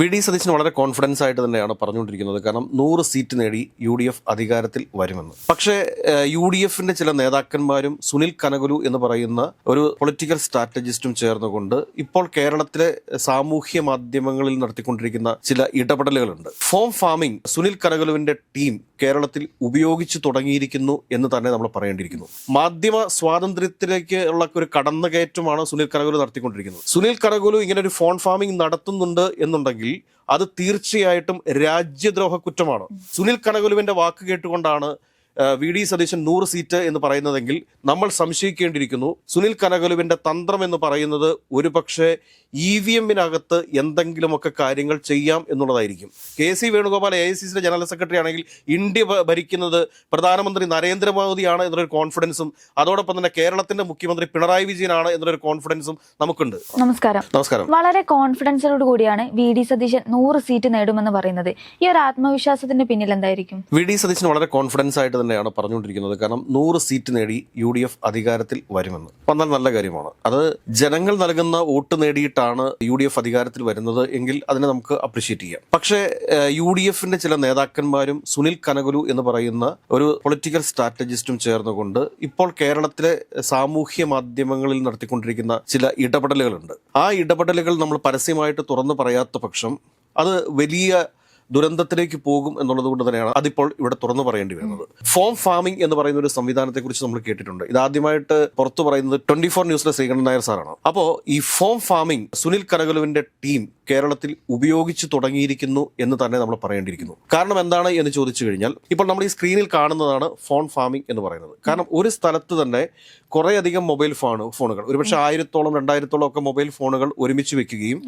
V D Satheesan വളരെ confidence ആയിട്ട് തന്നെയാണ് പറഞ്ഞുകൊണ്ടിരിക്കുന്നത്. കാരണം നൂറ് സീറ്റ് നേടി യു ഡി എഫ് അധികാരത്തിൽ വരുമെന്ന്. പക്ഷേ യു ഡി എഫിന്റെ ചില നേതാക്കന്മാരും സുനിൽ കനകുലു എന്ന് പറയുന്ന ഒരു പൊളിറ്റിക്കൽ സ്ട്രാറ്റജിസ്റ്റും ചേർന്നുകൊണ്ട് ഇപ്പോൾ കേരളത്തിലെ സാമൂഹ്യ മാധ്യമങ്ങളിൽ നടത്തിക്കൊണ്ടിരിക്കുന്ന ചില ഇടപെടലുകളുണ്ട്. ഫോം ഫാമിംഗ് സുനിൽ കനകുലുവിന്റെ ടീം കേരളത്തിൽ ഉപയോഗിച്ചു തുടങ്ങിയിരിക്കുന്നു എന്ന് തന്നെ നമ്മൾ പറയേണ്ടിയിരിക്കുന്നു. മാധ്യമ സ്വാതന്ത്ര്യത്തിലേക്ക് ഉള്ള ഒരു കടന്നുകയറ്റമാണ് സുനിൽ കനകുലു നടത്തിക്കൊണ്ടിരിക്കുന്നത്. സുനിൽ കനകുലു ഇങ്ങനെ ഒരു ഫോൺ ഫാമിംഗ് നടത്തുന്നുണ്ട് എന്നുണ്ടെങ്കിൽ അത് തീർച്ചയായിട്ടും രാജ്യദ്രോഹ കുറ്റമാണ് സുനിൽ കനകുലുവിന്റെ വാക്ക് കേട്ടുകൊണ്ടാണ് വി ഡി സതീശൻ നൂറ് സീറ്റ് എന്ന് പറയുന്നതെങ്കിൽ നമ്മൾ സംശയിക്കേണ്ടിയിരിക്കുന്നു. സുനിൽ കനകലുവിന്റെ തന്ത്രം എന്ന് പറയുന്നത് ഒരുപക്ഷെ ഇ വി എമ്മിനകത്ത് എന്തെങ്കിലുമൊക്കെ കാര്യങ്ങൾ ചെയ്യാം എന്നുള്ളതായിരിക്കും. K C Venugopal A I C സിയുടെ ജനറൽ സെക്രട്ടറി ആണെങ്കിൽ ഇന്ത്യ ഭരിക്കുന്നത് പ്രധാനമന്ത്രി നരേന്ദ്രമോദിയാണ് എന്നൊരു കോൺഫിഡൻസും അതോടൊപ്പം തന്നെ കേരളത്തിന്റെ മുഖ്യമന്ത്രി പിണറായി വിജയനാണ് എന്നൊരു കോൺഫിഡൻസും നമുക്കുണ്ട്. നമസ്കാരം. നമസ്കാരം. വളരെ കോൺഫിഡൻസോട് കൂടിയാണ് വി ഡി സതീശൻ നൂറ് സീറ്റ് നേടുമെന്ന് പറയുന്നത്. ഈ ഒരു ആത്മവിശ്വാസത്തിന്റെ പിന്നിൽ എന്തായിരിക്കും? വി ഡി സതീശൻ വളരെ കോൺഫിഡൻസ് ആയിട്ട് തന്നെയാണ് പറഞ്ഞുകൊണ്ടിരിക്കുന്നത്. കാരണം നൂറ് സീറ്റ് നേടി യു ഡി എഫ് അധികാരത്തിൽ വരുമെന്ന്. വന്നാൽ നല്ല കാര്യമാണ്. അത് ജനങ്ങൾ നൽകുന്ന വോട്ട് നേടിയിട്ടാണ് യു ഡി എഫ് അധികാരത്തിൽ വരുന്നത് എങ്കിൽ അതിനെ നമുക്ക് അപ്രിഷ്യേറ്റ് ചെയ്യാം. പക്ഷേ യു ഡി എഫിന്റെ ചില നേതാക്കന്മാരും സുനിൽ കനകുലു എന്ന് പറയുന്ന ഒരു പൊളിറ്റിക്കൽ സ്ട്രാറ്റജിസ്റ്റും ചേർന്നുകൊണ്ട് ഇപ്പോൾ കേരളത്തിലെ സാമൂഹ്യ മാധ്യമങ്ങളിൽ നടത്തിക്കൊണ്ടിരിക്കുന്ന ചില ഇടപെടലുകളുണ്ട്. ആ ഇടപെടലുകൾ നമ്മൾ പരസ്യമായിട്ട് തുറന്നു പറയാത്ത പക്ഷം അത് വലിയ ദുരന്തത്തിലേക്ക് പോകും എന്നുള്ളത് കൊണ്ട് തന്നെയാണ് അതിപ്പോൾ ഇവിടെ തുറന്നു പറയേണ്ടി വരുന്നത്. ഫോം ഫാമിംഗ് എന്ന് പറയുന്ന ഒരു സംവിധാനത്തെ കുറിച്ച് നമ്മൾ കേട്ടിട്ടുണ്ട്. ഇതാദ്യമായിട്ട് പുറത്തു പറയുന്നത് ട്വന്റി ഫോർ ന്യൂസിലെ ശ്രീകണ്ഠൻ നായർ സാറാണ്. അപ്പോൾ ഈ ഫോം ഫാമിംഗ് സുനിൽ കനകലുവിന്റെ ടീം കേരളത്തിൽ ഉപയോഗിച്ചു തുടങ്ങിയിരിക്കുന്നു എന്ന് തന്നെ നമ്മൾ പറയേണ്ടിയിരിക്കുന്നു. കാരണം എന്താണ് എന്ന് ചോദിച്ചു കഴിഞ്ഞാൽ ഇപ്പോൾ നമ്മൾ ഈ സ്ക്രീനിൽ കാണുന്നതാണ് ഫോൺ ഫാമിംഗ് എന്ന് പറയുന്നത്. കാരണം ഒരു സ്ഥലത്ത് തന്നെ കുറേയധികം മൊബൈൽ ഫോൺ ഫോണുകൾ. ഒരുപക്ഷെ ആയിരത്തോളം രണ്ടായിരത്തോളം ഒക്കെ മൊബൈൽ ഫോണുകൾ ഒരുമിച്ച് വെക്കുകയും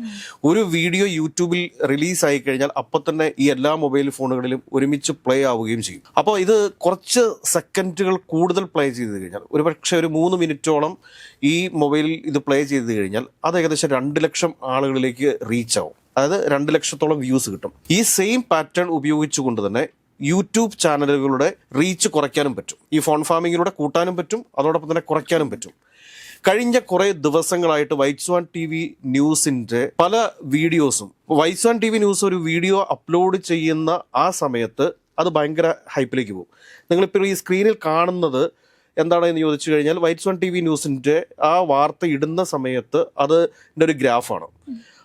ഒരു വീഡിയോ യൂട്യൂബിൽ റിലീസ് ആയി കഴിഞ്ഞാൽ അപ്പം തന്നെ ഈ എല്ലാ മൊബൈൽ ഫോണുകളിലും ഒരുമിച്ച് പ്ലേ ആവുകയും ചെയ്യും. അപ്പോൾ ഇത് കുറച്ച് സെക്കൻഡുകൾ കൂടുതൽ പ്ലേ ചെയ്ത് കഴിഞ്ഞാൽ ഒരു പക്ഷേ ഒരു മൂന്ന് മിനിറ്റോളം ഈ മൊബൈലിൽ ഇത് പ്ലേ ചെയ്ത് കഴിഞ്ഞാൽ അത് ഏകദേശം രണ്ട് ലക്ഷം ആളുകളിലേക്ക് റീച്ച് ആവും. അതായത് രണ്ട് ലക്ഷത്തോളം വ്യൂസ് കിട്ടും. ഈ സെയിം പാറ്റേൺ ഉപയോഗിച്ചുകൊണ്ട് തന്നെ യൂട്യൂബ് ചാനലുകളുടെ റീച്ച് കുറയ്ക്കാനും പറ്റും. ഈ ഫോൺ ഫാമിങ്ങിലൂടെ കൂട്ടാനും പറ്റും. അതോടൊപ്പം തന്നെ കുറയ്ക്കാനും പറ്റും. കഴിഞ്ഞ കുറെ ദിവസങ്ങളായിട്ട് വൈറ്റ്സ് വൺ ടി വി ന്യൂസിന്റെ പല വീഡിയോസും വൈറ്റ്സ് വൺ ടി വി ന്യൂസ് ഒരു വീഡിയോ അപ്ലോഡ് ചെയ്യുന്ന ആ സമയത്ത് അത് ഭയങ്കര ഹൈപ്പിലേക്ക് പോകും. നിങ്ങളിപ്പോൾ ഈ സ്ക്രീനിൽ കാണുന്നത് എന്താണെന്ന് ചോദിച്ചു കഴിഞ്ഞാൽ വൈറ്റ്സ് വൺ ടി വി ന്യൂസിന്റെ ആ വാർത്ത ഇടുന്ന സമയത്ത് അതിന്റെ ഒരു ഗ്രാഫാണ്.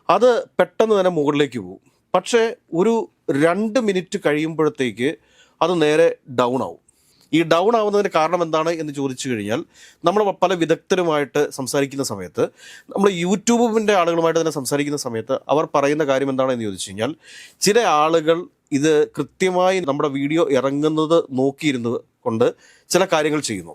അത് പെട്ടെന്ന് തന്നെ മുകളിലേക്ക് പോകും. പക്ഷേ ഒരു രണ്ട് മിനിറ്റ് കഴിയുമ്പോഴത്തേക്ക് അത് നേരെ ഡൗൺ ആവും. ഈ ഡൗൺ ആവുന്നതിന് കാരണം എന്താണ് എന്ന് ചോദിച്ചു കഴിഞ്ഞാൽ നമ്മൾ പല വിദഗ്ധരുമായിട്ട് സംസാരിക്കുന്ന സമയത്ത് നമ്മൾ യൂട്യൂബിന്റെ ആളുകളുമായിട്ട് തന്നെ സംസാരിക്കുന്ന സമയത്ത് അവർ പറയുന്ന കാര്യം എന്താണ് എന്ന് ചോദിച്ചു കഴിഞ്ഞാൽ ചില ആളുകൾ ഇത് കൃത്യമായി നമ്മുടെ വീഡിയോ ഇറങ്ങുന്നത് നോക്കിയിരുന്നത് കൊണ്ട് ചില കാര്യങ്ങൾ ചെയ്യുന്നു.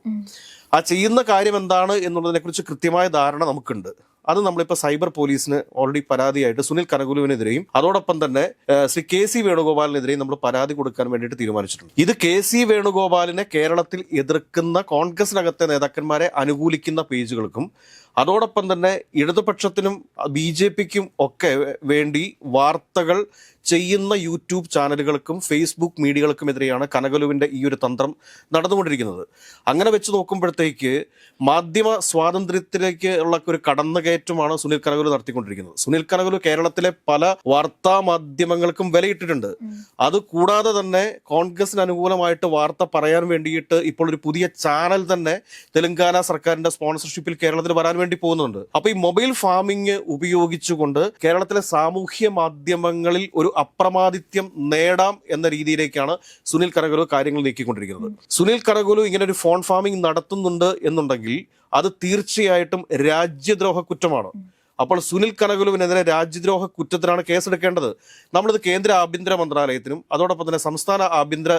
ആ ചെയ്യുന്ന കാര്യം എന്താണ് എന്നുള്ളതിനെക്കുറിച്ച് കൃത്യമായ ധാരണ നമുക്കുണ്ട്. അത് നമ്മളിപ്പോൾ സൈബർ പോലീസിന് ഓൾറെഡി പരാതിയായിട്ട് സുനിൽ കനകുലുവിനെതിരെയും അതോടൊപ്പം തന്നെ ശ്രീ കെ സി വേണുഗോപാലിനെതിരെയും നമ്മൾ പരാതി കൊടുക്കാൻ വേണ്ടിയിട്ട് തീരുമാനിച്ചിട്ടുണ്ട്. ഇത് കെ സി വേണുഗോപാലിനെ കേരളത്തിൽ എതിർക്കുന്ന കോൺഗ്രസിനകത്തെ നേതാക്കന്മാരെ അനുകൂലിക്കുന്ന പേജുകൾക്കും അതോടൊപ്പം തന്നെ ഇടതുപക്ഷത്തിനും ബി ജെ പിക്കും ഒക്കെ വേണ്ടി വാർത്തകൾ ചെയ്യുന്ന യൂട്യൂബ് ചാനലുകൾക്കും ഫേസ്ബുക്ക് മീഡിയകൾക്കുമെതിരെയാണ് കനകലുവിന്റെ ഈ ഒരു തന്ത്രം നടന്നുകൊണ്ടിരിക്കുന്നത്. അങ്ങനെ വെച്ച് നോക്കുമ്പോഴത്തേക്ക് മാധ്യമ സ്വാതന്ത്ര്യത്തിലേക്ക് ഉള്ള ഒരു കടന്നുകയറ്റമാണ് സുനിൽ കനകുലു നടത്തിക്കൊണ്ടിരിക്കുന്നത്. സുനിൽ കനകുലു കേരളത്തിലെ പല വാർത്താ മാധ്യമങ്ങൾക്കും വിലയിട്ടിട്ടുണ്ട്. അത് കൂടാതെ തന്നെ കോൺഗ്രസിന് അനുകൂലമായിട്ട് വാർത്ത പറയാൻ വേണ്ടിയിട്ട് ഇപ്പോൾ ഒരു പുതിയ ചാനൽ തന്നെ തെലങ്കാന സർക്കാരിന്റെ സ്പോൺസർഷിപ്പിൽ കേരളത്തിൽ വരാൻ വേണ്ടി പോകുന്നുണ്ട്. അപ്പൊ ഈ മൊബൈൽ ഫാമിംഗ് ഉപയോഗിച്ചുകൊണ്ട് കേരളത്തിലെ സാമൂഹ്യ മാധ്യമങ്ങളിൽ ഒരു അപ്രമാദിത്യം നേടാം എന്ന രീതിയിലേക്കാണ് സുനിൽ കനകുലു കാര്യങ്ങൾ നീക്കിക്കൊണ്ടിരിക്കുന്നത്. സുനിൽ കനകുലു ഇങ്ങനെ ഒരു ഫോൺ ഫാമിംഗ് നടത്തുന്നുണ്ട് എന്നുണ്ടെങ്കിൽ അത് തീർച്ചയായിട്ടും രാജ്യദ്രോഹ കുറ്റമാണ്. അപ്പോൾ സുനിൽ കനകുലുവിനെതിരെ രാജ്യദ്രോഹ കുറ്റത്തിനാണ് കേസെടുക്കേണ്ടത്. നമ്മളിത് കേന്ദ്ര ആഭ്യന്തര മന്ത്രാലയത്തിനും അതോടൊപ്പം തന്നെ സംസ്ഥാന ആഭ്യന്തര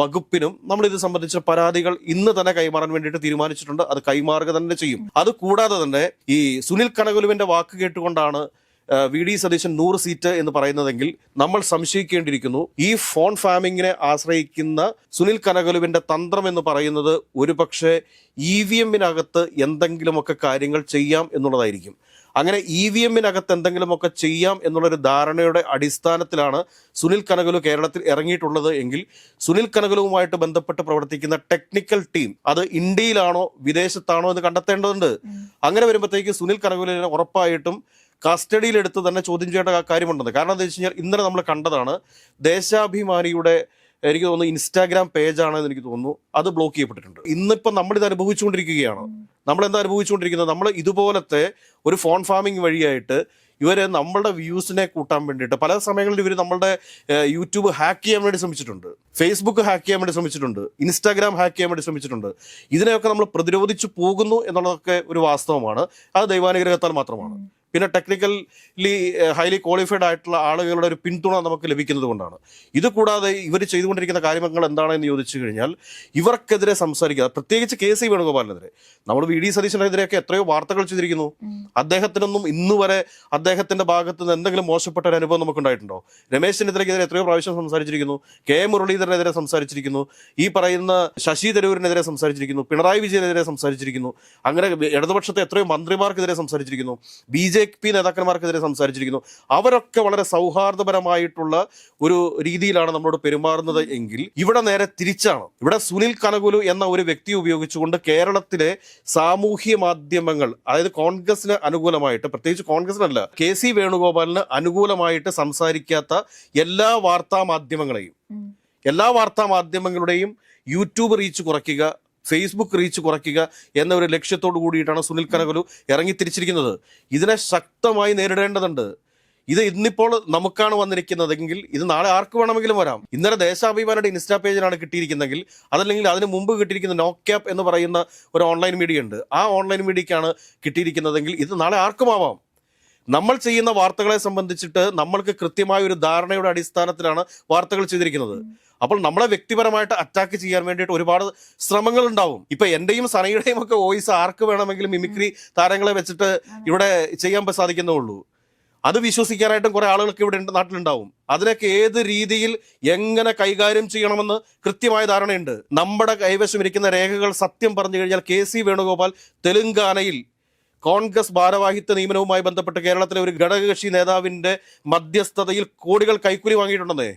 വകുപ്പിനും നമ്മൾ ഇത് സംബന്ധിച്ച പരാതികൾ ഇന്ന് തന്നെ കൈമാറാൻ വേണ്ടിയിട്ട് തീരുമാനിച്ചിട്ടുണ്ട്. അത് കൈമാറുക തന്നെ ചെയ്യും. അത് കൂടാതെ തന്നെ ഈ സുനിൽ കനകുലുവിന്റെ വാക്ക് കേട്ടുകൊണ്ടാണ് വി ഡി സതീശൻ നൂറ് സീറ്റ് എന്ന് പറയുന്നതെങ്കിൽ നമ്മൾ സംശയിക്കേണ്ടിയിരിക്കുന്നു. ഈ ഫോൺ ഫാമിങ്ങിനെ ആശ്രയിക്കുന്ന സുനിൽ കനകലുവിന്റെ തന്ത്രം എന്ന് പറയുന്നത് ഒരുപക്ഷെ ഇ വി എമ്മിനകത്ത് എന്തെങ്കിലുമൊക്കെ കാര്യങ്ങൾ ചെയ്യാം എന്നുള്ളതായിരിക്കും. അങ്ങനെ ഇ വി എമ്മിനകത്ത് എന്തെങ്കിലുമൊക്കെ ചെയ്യാം എന്നുള്ളൊരു ധാരണയുടെ അടിസ്ഥാനത്തിലാണ് സുനിൽ കനകലു കേരളത്തിൽ ഇറങ്ങിയിട്ടുള്ളത് എങ്കിൽ സുനിൽ കനകലുവുമായിട്ട് ബന്ധപ്പെട്ട് പ്രവർത്തിക്കുന്ന ടെക്നിക്കൽ ടീം അത് ഇന്ത്യയിലാണോ വിദേശത്താണോ എന്ന് കണ്ടെത്തേണ്ടതുണ്ട്. അങ്ങനെ വരുമ്പോഴത്തേക്ക് സുനിൽ കനകലുവിനെ ഉറപ്പായിട്ടും കസ്റ്റഡിയിലെടുത്ത് തന്നെ ചോദ്യം ചെയ്യേണ്ട കാര്യമുണ്ടെന്ന്. കാരണം എന്താ വെച്ച് കഴിഞ്ഞാൽ ഇന്നലെ നമ്മൾ കണ്ടതാണ് ദേശാഭിമാനിയുടെ എനിക്ക് തോന്നുന്നു ഇൻസ്റ്റാഗ്രാം പേജാണെന്ന് എനിക്ക് തോന്നുന്നു അത് ബ്ലോക്ക് ചെയ്യപ്പെട്ടിട്ടുണ്ട്. ഇന്നിപ്പോൾ നമ്മളിത് അനുഭവിച്ചുകൊണ്ടിരിക്കുകയാണ്. നമ്മൾ എന്താ അനുഭവിച്ചുകൊണ്ടിരിക്കുന്നത്? നമ്മൾ ഇതുപോലത്തെ ഒരു ഫോൺ ഫാമിംഗ് വഴിയായിട്ട് ഇവരെ നമ്മളുടെ വ്യൂസിനെ കൂട്ടാൻ വേണ്ടിയിട്ട് പല സമയങ്ങളിൽ ഇവർ നമ്മളുടെ യൂട്യൂബ് ഹാക്ക് ചെയ്യാൻ വേണ്ടി ശ്രമിച്ചിട്ടുണ്ട്. ഫേസ്ബുക്ക് ഹാക്ക് ചെയ്യാൻ വേണ്ടി ശ്രമിച്ചിട്ടുണ്ട്. ഇൻസ്റ്റാഗ്രാം ഹാക്ക് ചെയ്യാൻ വേണ്ടി ശ്രമിച്ചിട്ടുണ്ട്. ഇതിനെയൊക്കെ നമ്മൾ പ്രതിരോധിച്ചു പോകുന്നു എന്നുള്ളതൊക്കെ ഒരു വാസ്തവമാണ്. അത് ദൈവാനുഗ്രഹത്താൽ മാത്രമാണ്. പിന്നെ ടെക്നിക്കലി ഹൈലി ക്വാളിഫൈഡ് ആയിട്ടുള്ള ആളുകളുടെ ഒരു പിന്തുണ നമുക്ക് ലഭിക്കുന്നത് കൊണ്ടാണ്. ഇത് കൂടാതെ ഇവർ ചെയ്തുകൊണ്ടിരിക്കുന്ന കാര്യങ്ങൾ എന്താണെന്ന് ചോദിച്ചു കഴിഞ്ഞാൽ ഇവർക്കെതിരെ സംസാരിക്കുക. പ്രത്യേകിച്ച് കെ സി വേണുഗോപാലിനെതിരെ. നമ്മൾ വി ഡി സതീശനെതിരെയൊക്കെ എത്രയോ വാർത്തകൾ ചെയ്തിരിക്കുന്നു. അദ്ദേഹത്തിനൊന്നും ഇന്ന് വരെ അദ്ദേഹത്തിന്റെ ഭാഗത്ത് നിന്ന് എന്തെങ്കിലും മോശപ്പെട്ട ഒരു അനുഭവം നമുക്ക് ഉണ്ടായിട്ടുണ്ടോ രമേശ് ചെന്നിത്തലയ്ക്കെതിരെ എത്രയോ പ്രാവശ്യം സംസാരിച്ചിരിക്കുന്നു. കെ മുരളീധരനെതിരെ സംസാരിച്ചിരിക്കുന്നു. ഈ പറയുന്ന ശശി തരൂരിനെതിരെ സംസാരിച്ചിരിക്കുന്നു. പിണറായി വിജയനെതിരെ സംസാരിച്ചിരിക്കുന്നു. അങ്ങനെ ഇടതുപക്ഷത്തെ എത്രയോ മന്ത്രിമാർക്കെതിരെ സംസാരിച്ചിരിക്കുന്നു. ബി ജെ പി നേതാക്കന്മാർക്കെതിരെ സംസാരിച്ചിരിക്കുന്നു. അവരൊക്കെ വളരെ സൗഹാർദ്ദപരമായിട്ടുള്ള ഒരു രീതിയിലാണ് നമ്മളോട് പെരുമാറുന്നത് എങ്കിൽ ഇവിടെ നേരെ തിരിച്ചാണ്. ഇവിടെ സുനിൽ കനകുലു എന്ന ഒരു വ്യക്തി ഉപയോഗിച്ചുകൊണ്ട് കേരളത്തിലെ സാമൂഹ്യ മാധ്യമങ്ങൾ അതായത് കോൺഗ്രസിന് അനുകൂലമായിട്ട് പ്രത്യേകിച്ച് കോൺഗ്രസിനല്ല കെ സി വേണുഗോപാലിന് അനുകൂലമായിട്ട് സംസാരിക്കാത്ത എല്ലാ വാർത്താ മാധ്യമങ്ങളെയും എല്ലാ വാർത്താ മാധ്യമങ്ങളുടെയും യൂട്യൂബ് റീച്ച് കുറയ്ക്കുക ഫേസ്ബുക്ക് റീച്ച് കുറയ്ക്കുക എന്ന ഒരു ലക്ഷ്യത്തോടു കൂടിയിട്ടാണ് സുനിൽ കനകലു ഇറങ്ങി തിരിച്ചിരിക്കുന്നത്. ഇതിനെ ശക്തമായി നേരിടേണ്ടതുണ്ട്. ഇത് ഇന്നിപ്പോൾ നമുക്കാണ് വന്നിരിക്കുന്നതെങ്കിൽ ഇത് നാളെ ആർക്ക് വേണമെങ്കിലും വരാം. ഇന്നലെ ദേശാഭിമാനിയുടെ ഇൻസ്റ്റാ പേജിലാണ് കിട്ടിയിരിക്കുന്നതെങ്കിൽ അതല്ലെങ്കിൽ അതിന് മുമ്പ് കിട്ടിയിരിക്കുന്ന നോക്യാപ്പ് എന്ന് പറയുന്ന ഒരു ഓൺലൈൻ മീഡിയ ഉണ്ട് ആ ഓൺലൈൻ മീഡിയക്കാണ് കിട്ടിയിരിക്കുന്നതെങ്കിൽ ഇത് നാളെ ആർക്കുമാവാം? നമ്മൾ ചെയ്യുന്ന വാർത്തകളെ സംബന്ധിച്ചിട്ട് നമ്മൾക്ക് കൃത്യമായ ഒരു ധാരണയുടെ അടിസ്ഥാനത്തിലാണ് വാർത്തകൾ ചെയ്തിരിക്കുന്നത്. അപ്പോൾ നമ്മളെ വ്യക്തിപരമായിട്ട് അറ്റാക്ക് ചെയ്യാൻ വേണ്ടിയിട്ട് ഒരുപാട് ശ്രമങ്ങൾ ഉണ്ടാവും ഇപ്പൊ എന്റെയും സനയുടെയും ഒക്കെ വോയിസ് ആർക്ക് വേണമെങ്കിലും മിമിക്രി താരങ്ങളെ വെച്ചിട്ട് ഇവിടെ ചെയ്യാൻ സാധിക്കുന്നേ അത് വിശ്വസിക്കാനായിട്ടും കുറെ ആളുകൾക്ക് ഇവിടെ നാട്ടിലുണ്ടാവും. അതിനൊക്കെ ഏത് രീതിയിൽ എങ്ങനെ കൈകാര്യം ചെയ്യണമെന്ന് കൃത്യമായ ധാരണയുണ്ട്. നമ്മുടെ കൈവശം ഇരിക്കുന്ന രേഖകൾ സത്യം പറഞ്ഞു കഴിഞ്ഞാൽ കെ സി വേണുഗോപാൽ തെലുങ്കാനയിൽ കോൺഗ്രസ് ഭാരവാഹിത്വ നിയമനവുമായി ബന്ധപ്പെട്ട് കേരളത്തിലെ ഒരു ഘടകകക്ഷി നേതാവിന്റെ മധ്യസ്ഥതയിൽ കോടികൾ കൈക്കൂലി വാങ്ങിയിട്ടുണ്ടെന്നേ.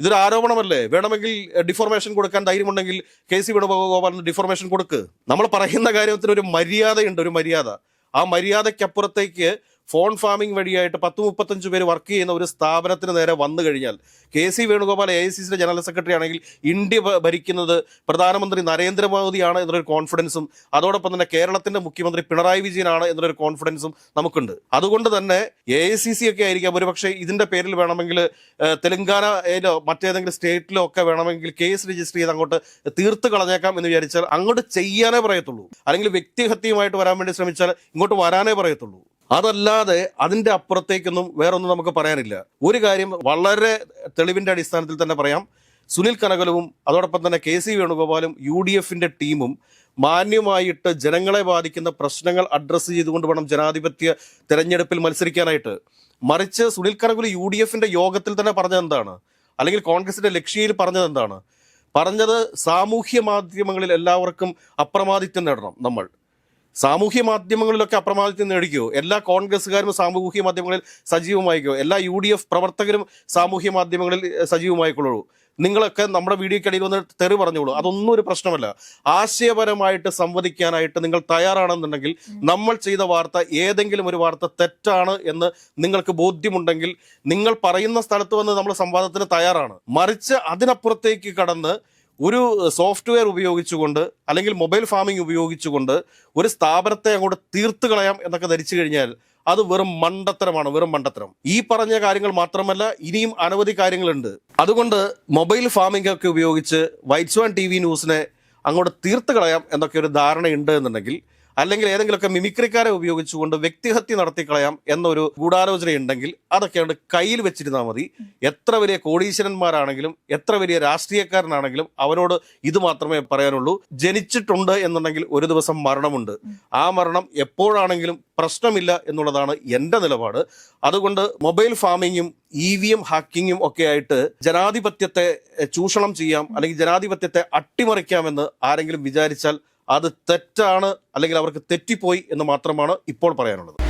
ഇതൊരു ആരോപണമല്ലേ? വേണമെങ്കിൽ ഡിഫോർമേഷൻ കൊടുക്കാൻ ധൈര്യമുണ്ടെങ്കിൽ കെ സി വേണുഗോപാലിന് ഡിഫോർമേഷൻ കൊടുക്ക്. നമ്മൾ പറയുന്ന കാര്യത്തിന് ഒരു മര്യാദയുണ്ട് ഒരു മര്യാദ. ആ മര്യാദയ്ക്കപ്പുറത്തേക്ക് ഫോൺ ഫാമിംഗ് വഴിയായിട്ട് പത്ത് മുപ്പത്തഞ്ച് പേര് വർക്ക് ചെയ്യുന്ന ഒരു സ്ഥാപനത്തിന് നേരെ വന്നു കഴിഞ്ഞാൽ K C Venugopal A I C സിയുടെ ജനറൽ സെക്രട്ടറി ആണെങ്കിൽ ഇന്ത്യ ഭരിക്കുന്നത് പ്രധാനമന്ത്രി നരേന്ദ്രമോദിയാണ് എന്നൊരു കോൺഫിഡൻസും അതോടൊപ്പം തന്നെ കേരളത്തിന്റെ മുഖ്യമന്ത്രി പിണറായി വിജയനാണ് എന്നൊരു കോൺഫിഡൻസും നമുക്കുണ്ട്. അതുകൊണ്ട് തന്നെ എ ഐ സി സി ഒക്കെ ആയിരിക്കാം. ഒരുപക്ഷെ ഇതിന്റെ പേരിൽ വേണമെങ്കിൽ തെലങ്കാനയിലോ മറ്റേതെങ്കിലും സ്റ്റേറ്റിലോ ഒക്കെ വേണമെങ്കിൽ കേസ് രജിസ്റ്റർ ചെയ്ത് അങ്ങോട്ട് തീർത്ത് കളഞ്ഞേക്കാം എന്ന് വിചാരിച്ചാൽ അങ്ങോട്ട് ചെയ്യാനേ പറയത്തുള്ളൂ. അല്ലെങ്കിൽ വ്യക്തിഹത്യമായിട്ട് വരാൻ വേണ്ടി ശ്രമിച്ചാൽ ഇങ്ങോട്ട് വരാനേ പറയത്തുള്ളൂ. അതല്ലാതെ അതിന്റെ അപ്പുറത്തേക്കൊന്നും വേറൊന്നും നമുക്ക് പറയാനില്ല. ഒരു കാര്യം വളരെ തെളിവിന്റെ അടിസ്ഥാനത്തിൽ തന്നെ പറയാം. സുനിൽ കനകലവും അതോടൊപ്പം തന്നെ കെ സി വേണുഗോപാലും യു ഡി എഫിന്റെ ടീമും മാന്യമായിട്ട് ജനങ്ങളെ ബാധിക്കുന്ന പ്രശ്നങ്ങൾ അഡ്രസ്സ് ചെയ്തുകൊണ്ട് വേണം ജനാധിപത്യ തെരഞ്ഞെടുപ്പിൽ മത്സരിക്കാനായിട്ട്. മറിച്ച് സുനിൽ കനകുലു യു ഡി എഫിന്റെ യോഗത്തിൽ തന്നെ പറഞ്ഞത് എന്താണ്? അല്ലെങ്കിൽ കോൺഗ്രസിന്റെ ലക്ഷ്യയിൽ പറഞ്ഞത് എന്താണ്? പറഞ്ഞത് സാമൂഹ്യ മാധ്യമങ്ങളിൽ എല്ലാവർക്കും അപ്രമാദിത്വം നേടണം നമ്മൾ. സാമൂഹ്യ മാധ്യമങ്ങളിലൊക്കെ അപ്രമാദിത്വം നേടിക്കോ? എല്ലാ കോൺഗ്രസ്സുകാരും സാമൂഹ്യ മാധ്യമങ്ങളിൽ സജീവമായിക്കോ? എല്ലാ യു ഡി എഫ് പ്രവർത്തകരും സാമൂഹ്യ മാധ്യമങ്ങളിൽ സജീവമായിക്കൊള്ളൂ. നിങ്ങളൊക്കെ നമ്മുടെ വീഡിയോക്കിടയിൽ വന്ന് തെറി പറഞ്ഞോളൂ. അതൊന്നും ഒരു പ്രശ്നമല്ല. ആശയപരമായിട്ട് സംവദിക്കാനായിട്ട് നിങ്ങൾ തയ്യാറാണെന്നുണ്ടെങ്കിൽ നമ്മൾ ചെയ്ത വാർത്ത ഏതെങ്കിലും ഒരു വാർത്ത തെറ്റാണ് എന്ന് നിങ്ങൾക്ക് ബോധ്യമുണ്ടെങ്കിൽ നിങ്ങൾ പറയുന്ന സ്ഥലത്ത് വന്ന് നമ്മൾ സംവാദത്തിന് തയ്യാറാണ്. മറിച്ച് അതിനപ്പുറത്തേക്ക് കടന്ന് ഒരു സോഫ്റ്റ്വെയർ ഉപയോഗിച്ചുകൊണ്ട് അല്ലെങ്കിൽ മൊബൈൽ ഫാമിംഗ് ഉപയോഗിച്ചുകൊണ്ട് ഒരു സ്ഥാപനത്തെ അങ്ങോട്ട് തീർത്ത് കളയാം എന്നൊക്കെ ധരിച്ചു കഴിഞ്ഞാൽ അത് വെറും മണ്ടത്തരമാണ് വെറും മണ്ടത്തരം. ഈ പറഞ്ഞ കാര്യങ്ങൾ മാത്രമല്ല ഇനിയും അനവധി കാര്യങ്ങളുണ്ട്. അതുകൊണ്ട് മൊബൈൽ ഫാമിംഗ് ഒക്കെ ഉപയോഗിച്ച് വൈറ്റ്സ് വൺ ടി വി ന്യൂസിനെ അങ്ങോട്ട് തീർത്ത് കളയാം എന്നൊക്കെ ഒരു ധാരണയുണ്ട് എന്നുണ്ടെങ്കിൽ അല്ലെങ്കിൽ ഏതെങ്കിലുമൊക്കെ മിമിക്രിക്കാരെ ഉപയോഗിച്ചുകൊണ്ട് വ്യക്തിഹത്യ നടത്തി കളയാം എന്നൊരു ഗൂഢാലോചന ഉണ്ടെങ്കിൽ അതൊക്കെ കയ്യിൽ വെച്ചിരുന്നാൽ മതി. എത്ര വലിയ കോടീശ്വരന്മാരാണെങ്കിലും എത്ര വലിയ രാഷ്ട്രീയക്കാരനാണെങ്കിലും അവനോട് ഇത് മാത്രമേ പറയാനുള്ളൂ. ജനിച്ചിട്ടുണ്ട് എന്നുണ്ടെങ്കിൽ ഒരു ദിവസം മരണമുണ്ട്. ആ മരണം എപ്പോഴാണെങ്കിലും പ്രശ്നമില്ല എന്നുള്ളതാണ് എന്റെ നിലപാട്. അതുകൊണ്ട് മൊബൈൽ ഫാമിങ്ങും ഇ വി എം ഹാക്കിങ്ങും ഒക്കെ ആയിട്ട് ജനാധിപത്യത്തെ ചൂഷണം ചെയ്യാം അല്ലെങ്കിൽ ജനാധിപത്യത്തെ അട്ടിമറിക്കാമെന്ന് ആരെങ്കിലും വിചാരിച്ചാൽ അത് തെറ്റാണ് അല്ലെങ്കിൽ അവർക്ക് തെറ്റിപ്പോയി എന്ന് മാത്രമാണ് ഇപ്പോൾ പറയാനുള്ളത്.